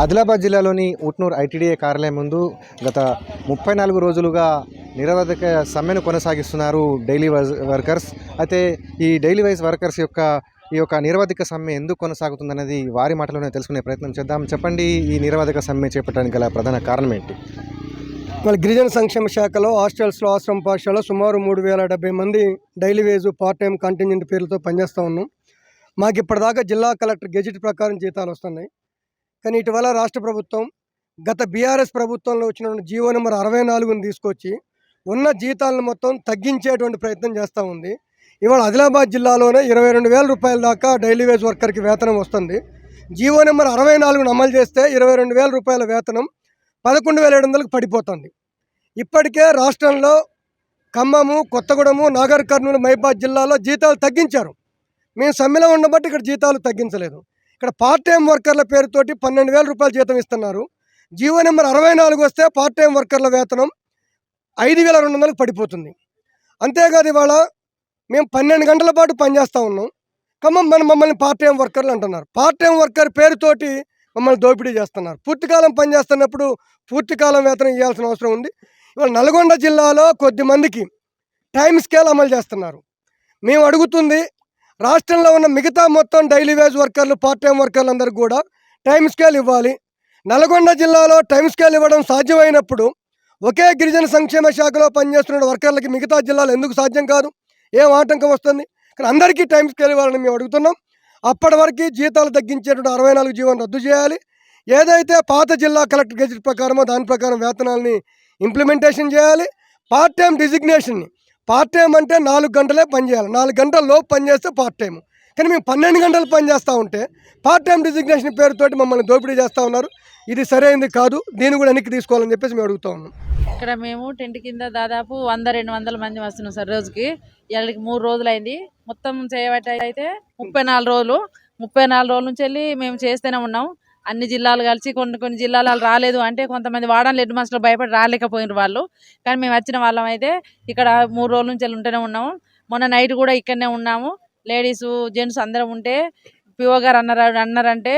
ఆదిలాబాద్ జిల్లాలోని ఉట్నూరు ఐటీడీఏ కార్యాలయం ముందు గత ముప్పై నాలుగు రోజులుగా నిరవధిక సమ్మెను కొనసాగిస్తున్నారు డైలీ వర్కర్స్. అయితే ఈ డైలీ వైజ్ వర్కర్స్ యొక్క ఈ యొక్క నిరవధిక సమ్మె ఎందుకు కొనసాగుతుందనేది వారి మాటలోనే తెలుసుకునే ప్రయత్నం చేద్దాం. చెప్పండి ఈ నిరవధిక సమ్మె చేపట్టడానికి గల ప్రధాన కారణం ఏంటి? మన గిరిజన సంక్షేమ శాఖలో హాస్టల్స్లో ఆశ్రమ పాఠశాలలో సుమారు మూడు వేల డెబ్బై మంది daily wage part time contingent పేర్లతో పనిచేస్తూ ఉన్నాం. మాకు ఇప్పటిదాకా జిల్లా కలెక్టర్ గెజిట్ ప్రకారం జీతాలు వస్తున్నాయి. కానీ ఇటీవల రాష్ట్ర ప్రభుత్వం గత బీఆర్ఎస్ ప్రభుత్వంలో వచ్చిన జీవో నెంబర్ అరవై నాలుగుని తీసుకొచ్చి ఉన్న జీతాలను మొత్తం తగ్గించేటువంటి ప్రయత్నం చేస్తూ ఉంది. ఇవాళ ఆదిలాబాద్ జిల్లాలోనే ఇరవై రెండు వేల రూపాయల దాకా డైలీ వేజ్ వర్కర్కి వేతనం వస్తుంది. జీవో నెంబర్ అరవై నాలుగును అమలు చేస్తే ఇరవై రెండు వేల రూపాయల వేతనం పదకొండు వేల ఏడు వందలకు పడిపోతుంది. ఇప్పటికే రాష్ట్రంలో ఖమ్మము కొత్తగూడెము నాగర్ కర్నూలు మైబాద్ జిల్లాలో జీతాలు తగ్గించారు. మేము సమ్మెలో ఉండబట్టి ఇక్కడ జీతాలు తగ్గించలేదు. ఇక్కడ పార్ట్ టైం వర్కర్ల పేరుతోటి పన్నెండు వేల రూపాయలు జీతం ఇస్తున్నారు. జీవో నెంబర్ అరవై నాలుగు వస్తే పార్ట్ టైం వర్కర్ల వేతనం ఐదు వేల రెండు వందలకు పడిపోతుంది. అంతేకాదు ఇవాళ మేము పన్నెండు గంటల పాటు పనిచేస్తూ ఉన్నాం. ఖమ్మం మన మమ్మల్ని పార్ట్ టైం వర్కర్లు అంటున్నారు. పార్ట్ టైం వర్కర్ పేరుతోటి మమ్మల్ని దోపిడీ చేస్తున్నారు. పూర్తికాలం పనిచేస్తున్నప్పుడు పూర్తికాలం వేతనం ఇవ్వాల్సిన అవసరం ఉంది. ఇవాళ నల్గొండ జిల్లాలో కొద్ది మందికి టైం స్కేల్ అమలు చేస్తున్నారు. మేము అడుగుతుంది రాష్ట్రంలో ఉన్న మిగతా మొత్తం డైలీ వేజ్ వర్కర్లు పార్ట్ టైం వర్కర్లు అందరికి కూడా టైం స్కేల్ ఇవ్వాలి. నల్గొండ జిల్లాలో టైం స్కేల్ ఇవ్వడం సాధ్యమైనప్పుడు ఒకే గిరిజన సంక్షేమ శాఖలో పనిచేస్తున్న వర్కర్లకి మిగతా జిల్లాలో ఎందుకు సాధ్యం కాదు? ఏం ఆటంకం వస్తుంది? కానీ అందరికీ టైం స్కేల్ ఇవ్వాలని మేము అడుగుతున్నాం. అప్పటి వరకు జీతాలు తగ్గించేటువంటి అరవై నాలుగు జీవనం రద్దు చేయాలి. ఏదైతే పాత జిల్లా కలెక్టర్ గెజిట్ ప్రకారమో దాని ప్రకారం వేతనాలని ఇంప్లిమెంటేషన్ చేయాలి. పార్ట్ టైం డిజిగ్నేషన్ని పార్ట్ టైం అంటే నాలుగు గంటలే పనిచేయాలి నాలుగు గంటల లోపు పనిచేస్తే పార్ట్ టైం. కానీ మేము పన్నెండు గంటలు పనిచేస్తూ ఉంటే పార్ట్ టైం డిజిగ్నేషన్ పేరుతోటి మమ్మల్ని దోపిడీ చేస్తూ ఉన్నారు. ఇది సరైనది కాదు. దీన్ని కూడా వెనక్కి తీసుకోవాలని చెప్పేసి మేము అడుగుతా ఉన్నాం. ఇక్కడ మేము టెంట్ కింద దాదాపు వంద రెండు వందల మంది వస్తున్నాం సార్ రోజుకి. ఇళ్ళకి మూడు రోజులు అయింది మొత్తం చేయబట్టి అయితే ముప్పై నాలుగు రోజులు. ముప్పై నాలుగు రోజుల నుంచి వెళ్ళి మేము చేస్తూనే ఉన్నాం. అన్ని జిల్లాలు కలిసి కొన్ని కొన్ని జిల్లాలు వాళ్ళు రాలేదు అంటే కొంతమంది వాడని హెడ్ మాస్టర్లు భయపడి రాలేకపోయినారు వాళ్ళు. కానీ మేము వచ్చిన వాళ్ళం అయితే ఇక్కడ మూడు రోజుల నుంచి వెళ్ళి ఉంటూనే ఉన్నాము. మొన్న నైట్ కూడా ఇక్కడనే ఉన్నాము. లేడీస్ జెంట్స్ అందరం ఉంటే పిఓ గారు అన్నారు అన్నారంటే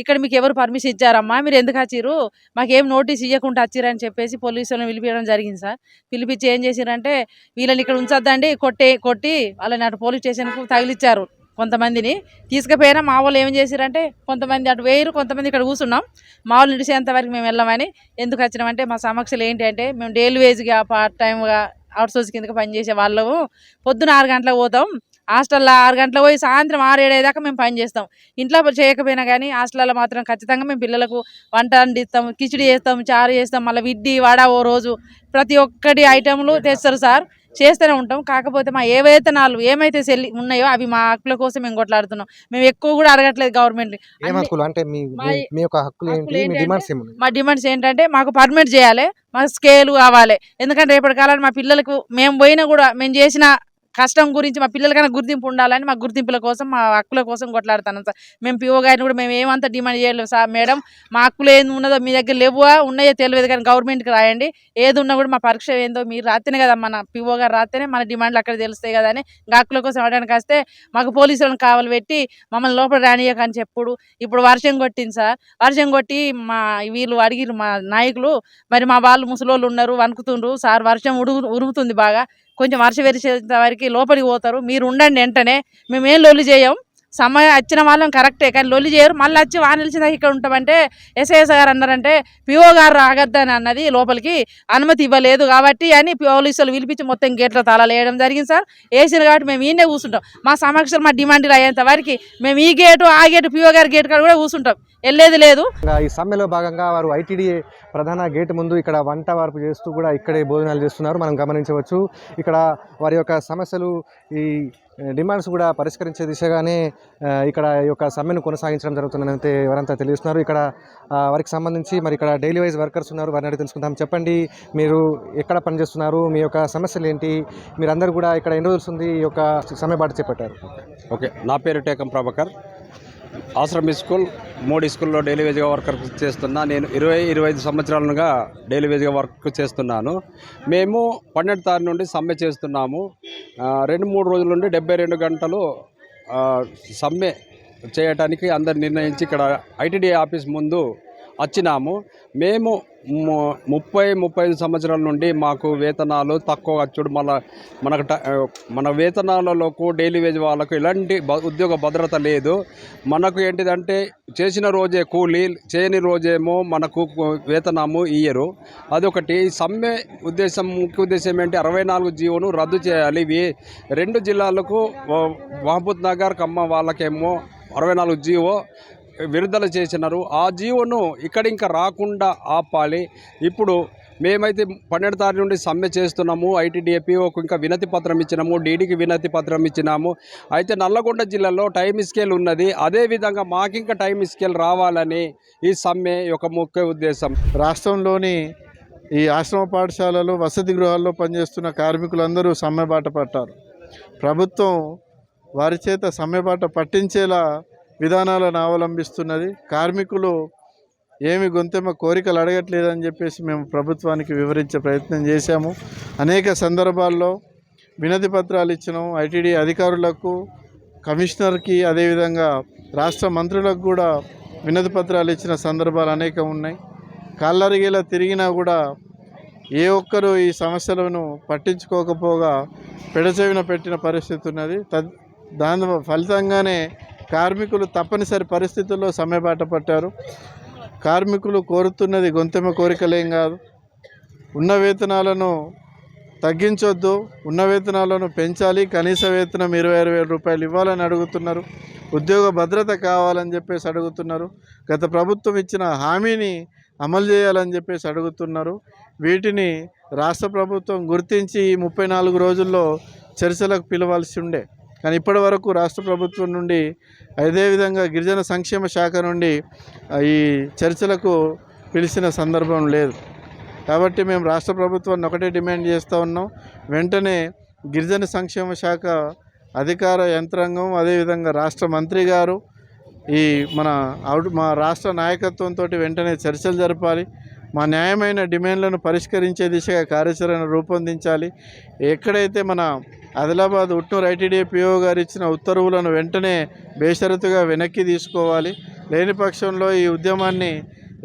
ఇక్కడ మీకు ఎవరు పర్మిషన్ ఇచ్చారమ్మా? మీరు ఎందుకు వచ్చారు మాకేం నోటీస్ ఇవ్వకుండా వచ్చిరని చెప్పేసి పోలీసులను పిలిపించడం జరిగింది సార్. పిలిపించి ఏం చేసిరంటే వీళ్ళని ఇక్కడ ఉంచొద్దండి కొట్టి కొట్టి వాళ్ళని అటు పోలీస్ స్టేషన్కు తగిలిచ్చారు. కొంతమందిని తీసుకుపోయినా మా వాళ్ళు ఏం చేసిరంటే కొంతమంది అటు వేయరు కొంతమంది ఇక్కడ కూర్చున్నాం. మా వాళ్ళు నిడిచేంత వరకు మేము వెళ్ళామని ఎందుకు వచ్చినామంటే మా సమస్యలు ఏంటి అంటే మేము డైలీ వేజ్గా పార్ట్ టైమ్గా అవుట్ సోర్స్ కిందకి పనిచేసే వాళ్ళము. పొద్దున ఆరు గంటలకు పోతాం. హాస్టల్లో ఆరు గంటలకు పోయి సాయంత్రం ఆరు ఏడేదాకా మేము పని చేస్తాం. ఇంట్లో చేయకపోయినా కానీ హాస్టల్లో మాత్రం ఖచ్చితంగా మేము పిల్లలకు వంట వండిస్తాం కిచిడి చేస్తాం చారు చేస్తాం మళ్ళీ విడ్డి వడ ఓ రోజు. ప్రతి ఒక్కటి ఐటెంలు తెస్తారు సార్. చేస్తూనే ఉంటాం. కాకపోతే మా ఏ వేతనాలు ఏమైతే సెల్లి ఉన్నాయో అవి మా హక్కుల కోసం మేము కొట్లాడుతున్నాం. మేము ఎక్కువ కూడా అడగట్లేదు గవర్నమెంట్ అంటే మీ డిమాండ్స్ ఏమున్నాయి? మా డిమాండ్స్ ఏంటంటే మాకు పర్మిట్ చేయాలి మాకు స్కేల్ కావాలి. ఎందుకంటే రేపటి కాలాన్ని మా పిల్లలకు మేము పోయినా కూడా మేము చేసిన కష్టం గురించి మా పిల్లలకైనా గుర్తింపు ఉండాలని మా గుర్తింపుల కోసం మా హక్కుల కోసం కొట్లాడుతున్నాం సార్. మేము పిఓ గారిని కూడా మేము ఏమంతా డిమాండ్ చేయలేము సార్. మేడం మా హక్కులు ఏది ఉన్నదో మీ దగ్గర లేవువా ఉన్నాయో తెలియదు కానీ గవర్నమెంట్కి రాయండి. ఏది ఉన్నా కూడా మా పరీక్ష ఏందో మీరు రాస్తేనే కదా మన పిఓ గారు రాస్తేనే మన డిమాండ్లు అక్కడ తెలుస్తాయి కదా అని హక్కుల కోసం అవడానికి వస్తే మాకు పోలీసులను కావాలి పెట్టి మమ్మల్ని లోపల రానియకని చెప్పుడు. ఇప్పుడు వర్షం కొట్టింది సార్. వర్షం కొట్టి మా వీళ్ళు అడిగిరు మా నాయకులు. మరి మా వాళ్ళు ముసలోళ్ళు ఉన్నారు వణుకుతుండ్రు. సార్ వర్షం ఉడుగు ఉరుముతుంది బాగా. కొంచెం వర్ష వెరిసేంత వరకు లోపలికి పోతారు. మీరు ఉండండి వెంటనే. మేమేం లొల్లి చేయం సమయం వచ్చిన వాళ్ళం కరెక్టే కానీ లొల్లి చేయరు. మళ్ళీ వచ్చి వాన నిలిచిన ఇక్కడ ఉంటామంటే ఎస్ఐఎస్ గారు అన్నారంటే పిఓ గారు రాగద్దని అన్నది లోపలికి అనుమతి ఇవ్వలేదు కాబట్టి అని పోలీసులు పిలిపించి మొత్తం గేట్ల తాళాలు వేయడం జరిగింది సార్. వేసిన కాబట్టి మేము ఈయనే కూర్చుంటాం. మా సమక్షలు మా డిమాండ్లు అయ్యేంత వరకు మేము ఈ గేటు ఆ గేటు పిఓ గారి గేట్ కాడ కూడా కూర్చుంటాం. వెళ్ళేది లేదు. ఈ సమ్మెలో భాగంగా వారు ఐటీడీ ప్రధాన గేట్ ముందు ఇక్కడ వంట వార్పు చేస్తూ కూడా ఇక్కడే భోజనాలు చేస్తున్నారు. మనం గమనించవచ్చు. ఇక్కడ వారి యొక్క సమస్యలు ఈ డిమాండ్స్ కూడా పరిష్కరించే దిశగానే ఇక్కడ ఈ యొక్క సమ్మెను కొనసాగించడం జరుగుతుందని అయితే ఎవరంతా తెలియస్తున్నారు. ఇక్కడ వారికి సంబంధించి మరి ఇక్కడ డైలీ వైజ్ వర్కర్స్ ఉన్నారు. వారిని అడిగి తెలుసుకుందాం. చెప్పండి మీరు ఎక్కడ పనిచేస్తున్నారు? మీ యొక్క సమస్యలు ఏంటి? మీరందరూ కూడా ఇక్కడ ఎన్ని రోజులు ఉంది? ఈ యొక్క సమ్మె బాట చేపట్టారు. ఓకే నా పేరు టేకం ప్రభాకర్. ఆశ్రమ్ స్కూల్ మూడు స్కూల్లో డైలీ వేజ్గా వర్క్ చేస్తున్నా. నేను ఇరవై ఇరవై ఐదు సంవత్సరాలుగా డైలీ వేజ్గా వర్క్ చేస్తున్నాను. మేము పన్నెండు తారీఖు నుండి సమ్మె చేస్తున్నాము. రెండు మూడు రోజుల నుండి డెబ్బై రెండు గంటలు సమ్మె చేయటానికి అందరు నిర్ణయించి ఇక్కడ ఐటీడీ ఆఫీస్ ముందు వచ్చినాము. మేము ముప్పై ముప్పై ఐదు సంవత్సరాల నుండి మాకు వేతనాలు తక్కువ వచ్చుడు. మన మనకు ట- మన వేతనాలకు డైలీ వేజ్ వాళ్ళకు ఎలాంటి ఉద్యోగ భద్రత లేదు. మనకు ఏంటిదంటే చేసిన రోజే కూలీ చేయని రోజేమో మనకు వేతనము ఇయ్యరు. అదొకటి. సమ్మె ఉద్దేశం ముఖ్య ఉద్దేశం ఏంటి? అరవై నాలుగు జీవోను రద్దు చేయాలి. ఇవి రెండు జిల్లాలకు మహబూద్ మహబూబ్ నగర్ ఖమ్మం వాళ్ళకేమో అరవై నాలుగు జీవో విడుదల చేసినారు. ఆ జీవోను ఇక్కడ ఇంకా రాకుండా ఆపాలి. ఇప్పుడు మేమైతే పన్నెండు తారీఖు నుండి సమ్మె చేస్తున్నాము. ఐటీడీఏపీఓకు ఇంకా వినతి పత్రం ఇచ్చినాము. డీడీకి వినతి పత్రం ఇచ్చినాము. అయితే నల్లగొండ జిల్లాలో టైం స్కేల్ ఉన్నది. అదేవిధంగా మాకు ఇంకా టైం స్కేల్ రావాలని ఈ సమ్మె యొక్క ముఖ్య ఉద్దేశం. రాష్ట్రంలోని ఈ ఆశ్రమ పాఠశాలలు వసతి గృహాల్లో పనిచేస్తున్న కార్మికులందరూ సమ్మెబాట పట్టారు. ప్రభుత్వం వారి చేత సమ్మెబాట పట్టించేలా విధానాలను అవలంబిస్తున్నది. కార్మికులు ఏమి గొంతెమ్మ కోరికలు అడగట్లేదని చెప్పేసి మేము ప్రభుత్వానికి వివరించే ప్రయత్నం చేశాము. అనేక సందర్భాల్లో వినతి పత్రాలు ఇచ్చినాం. ఐటీడీ అధికారులకు కమిషనర్కి అదేవిధంగా రాష్ట్ర మంత్రులకు కూడా వినతి పత్రాలు ఇచ్చిన సందర్భాలు అనేకం ఉన్నాయి. కళ్ళరిగేలా తిరిగినా కూడా ఏ ఒక్కరూ ఈ సమస్యలను పట్టించుకోకపోగా పెడచెవిన పెట్టిన పరిస్థితి ఉన్నది. తద్ దాని ఫలితంగానే కార్మికులు తప్పనిసరి పరిస్థితుల్లో సమ్మెబాట పట్టారు. కార్మికులు కోరుతున్నది గొంతెమ్మ కోరికలేం కాదు. ఉన్న వేతనాలను తగ్గించొద్దు ఉన్న వేతనాలను పెంచాలి కనీస వేతనం ఇరవై ఆరు వేల రూపాయలు ఇవ్వాలని అడుగుతున్నారు. ఉద్యోగ భద్రత కావాలని చెప్పేసి అడుగుతున్నారు. గత ప్రభుత్వం ఇచ్చిన హామీని అమలు చేయాలని చెప్పేసి అడుగుతున్నారు. వీటిని రాష్ట్ర ప్రభుత్వం గుర్తించి ఈ ముప్పై నాలుగు రోజుల్లో చర్చలకు పిలవాల్సి ఉండే కానీ ఇప్పటి వరకు రాష్ట్ర ప్రభుత్వం నుండి అదేవిధంగా గిరిజన సంక్షేమ శాఖ నుండి ఈ చర్చలకు పిలిచిన సందర్భం లేదు. కాబట్టి మేము రాష్ట్ర ప్రభుత్వాన్ని ఒకటే డిమాండ్ చేస్తూ ఉన్నాం. వెంటనే గిరిజన సంక్షేమ శాఖ అధికార యంత్రాంగం అదేవిధంగా రాష్ట్ర మంత్రి గారు ఈ మన అవుట్ మా రాష్ట్ర నాయకత్వంతో వెంటనే చర్చలు జరపాలి. మా న్యాయమైన డిమాండ్లను పరిష్కరించే దిశగా కార్యాచరణ రూపొందించాలి. ఎక్కడైతే మన ఆదిలాబాద్ ఉట్నూరు ఐటీడీ పిఓ గారు ఇచ్చిన ఉత్తర్వులను వెంటనే బేషరతుగా వెనక్కి తీసుకోవాలి. లేని పక్షంలో ఈ ఉద్యమాన్ని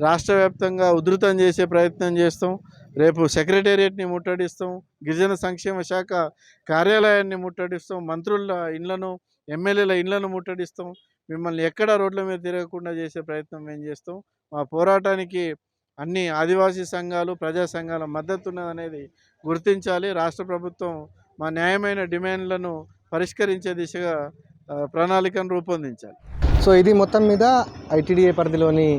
రాష్ట్ర వ్యాప్తంగా ఉధృతం చేసే ప్రయత్నం చేస్తాం. రేపు సెక్రటేరియట్ని ముట్టడిస్తాం. గిరిజన సంక్షేమ శాఖ కార్యాలయాన్ని ముట్టడిస్తాం. మంత్రుల ఇండ్లను ఎమ్మెల్యేల ఇండ్లను ముట్టడిస్తాం. మిమ్మల్ని ఎక్కడ రోడ్ల మీద తిరగకుండా చేసే ప్రయత్నం మేము చేస్తాం. మా పోరాటానికి అన్ని ఆదివాసీ సంఘాలు ప్రజా సంఘాల మద్దతు ఉన్నదనేది గుర్తించాలి. రాష్ట్ర ప్రభుత్వం మా న్యాయమైన డిమాండ్లను పరిష్కరించే దిశగా ప్రణాళికను రూపొందించాలి. సో ఇది మొత్తం మీద ఐటీడీఏ పరిధిలోని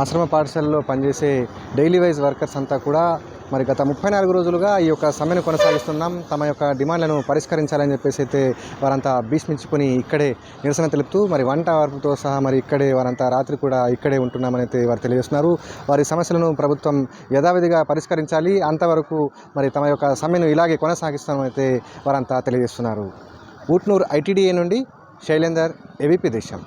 ఆశ్రమ పాఠశాలలో పనిచేసే డైలీ వైజ్ వర్కర్స్ అంతా కూడా మరి గత ముప్పై నాలుగు రోజులుగా ఈ యొక్క సమ్మెను కొనసాగిస్తున్నాం. తమ యొక్క డిమాండ్లను పరిష్కరించాలని చెప్పేసి అయితే వారంతా భీష్మించుకొని ఇక్కడే నిరసన తెలుపుతూ మరి వంట వరపుతో సహా మరి ఇక్కడే వారంతా రాత్రి కూడా ఇక్కడే ఉంటున్నామని అయితే వారు తెలియజేస్తున్నారు. వారి సమస్యలను ప్రభుత్వం యథావిధిగా పరిష్కరించాలి. అంతవరకు మరి తమ యొక్క సమ్మెను ఇలాగే కొనసాగిస్తామని అయితే వారంతా తెలియజేస్తున్నారు. ఊట్నూరు ఐటీడీఏ నుండి శైలేందర్ ఏబీపీ దేశం.